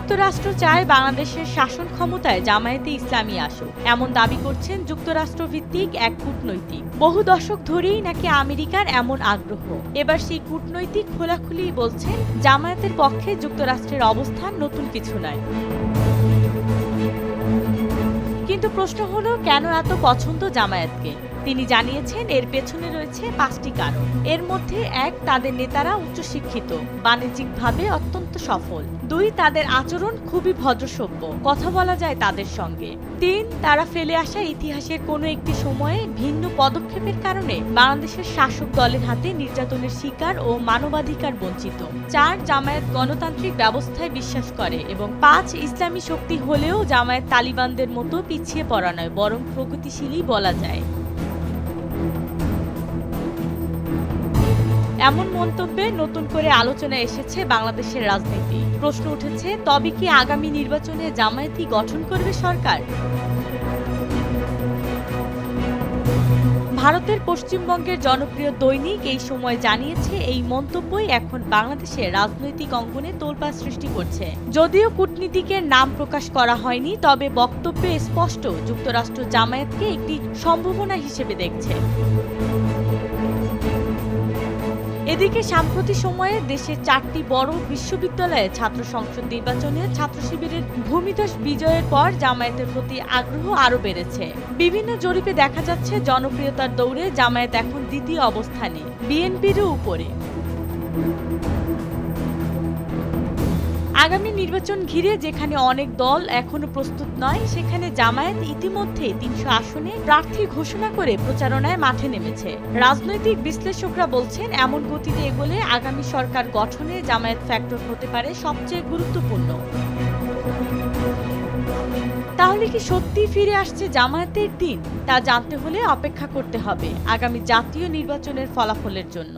যুক্তরাষ্ট্র চায় বাংলাদেশের শাসন ক্ষমতায় জামায়াতে ইসলামী আসুক। এমন দাবি করছেন যুক্তরাষ্ট্র ভিত্তিক এক কূটনৈতিক। বহু দশক ধরেই নাকি আমেরিকার এমন আগ্রহ। এবার সেই কূটনৈতিক খোলাখুলি বলছেন, জামায়াতের পক্ষে যুক্তরাষ্ট্রের অবস্থান নতুন কিছু নয়। কিন্তু প্রশ্ন হলো, কেন এত পছন্দ জামায়াতকে? তিনি জানিয়েছেন, এর পেছনে রয়েছে পাঁচটি কারণ। এর মধ্যে এক, তাদের নেতারা উচ্চশিক্ষিত, বাণিজ্যিকভাবে অত্যন্ত সফল। দুই, তাদের আচরণ খুবই ভদ্রসভ্য, কথা বলা যায় তাদের সঙ্গে। তিন, তারা ফেলে আসা ইতিহাসের কোনো একটি সময়ে ভিন্ন পদক্ষেপের কারণে বাংলাদেশের শাসক দলের হাতে নির্যাতনের শিকার ও মানবাধিকার বঞ্চিত। চার, জামায়াত গণতান্ত্রিক ব্যবস্থায় বিশ্বাস করে এবং পাঁচ, ইসলামী শক্তি হলেও জামায়াত তালিবানদের মতো পিছিয়ে পড়া নয়, বরং প্রগতিশীলই বলা যায়। এমন মন্তব্যে নতুন করে আলোচনা এসেছে বাংলাদেশের রাজনীতি। প্রশ্ন উঠেছে, তবে কি আগামী নির্বাচনে জামায়াতি গঠন করবে সরকার? ভারতের পশ্চিমবঙ্গের জনপ্রিয় দৈনিক এই সময় জানিয়েছে, এই মন্তব্যই এখন বাংলাদেশের রাজনৈতিক অঙ্গনে তোলপাড় সৃষ্টি করছে। যদিও কূটনীতিকের নাম প্রকাশ করা হয়নি, তবে বক্তব্যে স্পষ্ট, যুক্তরাষ্ট্র জামায়াতকে একটি সম্ভাবনা হিসেবে দেখছে। এদিকে সাম্প্রতিক সময়ে দেশের চারটি বড় বিশ্ববিদ্যালয়ে ছাত্র সংসদ নির্বাচনে ছাত্র শিবিরের ভূমিদস বিজয়ের পর জামায়াতের প্রতি আগ্রহ আরও বেড়েছে। বিভিন্ন জরিপে দেখা যাচ্ছে জনপ্রিয়তার দৌড়ে জামায়াত এখন দ্বিতীয় অবস্থানে, বিএনপিরও উপরে। আগামী নির্বাচন ঘিরে যেখানে অনেক দল এখনও প্রস্তুত নয়, সেখানে জামায়াত ইতিমধ্যে তিনশো আসনে প্রার্থী ঘোষণা করে প্রচারণায় মাঠে নেমেছে। রাজনৈতিক বিশ্লেষকরা বলছেন, এমন গতিতে এগোলে আগামী সরকার গঠনে জামায়াত ফ্যাক্টর হতে পারে সবচেয়ে গুরুত্বপূর্ণ। তাহলে কি সত্যি ফিরে আসছে জামায়াতের দিন? তা জানতে হলে অপেক্ষা করতে হবে আগামী জাতীয় নির্বাচনের ফলাফলের জন্য।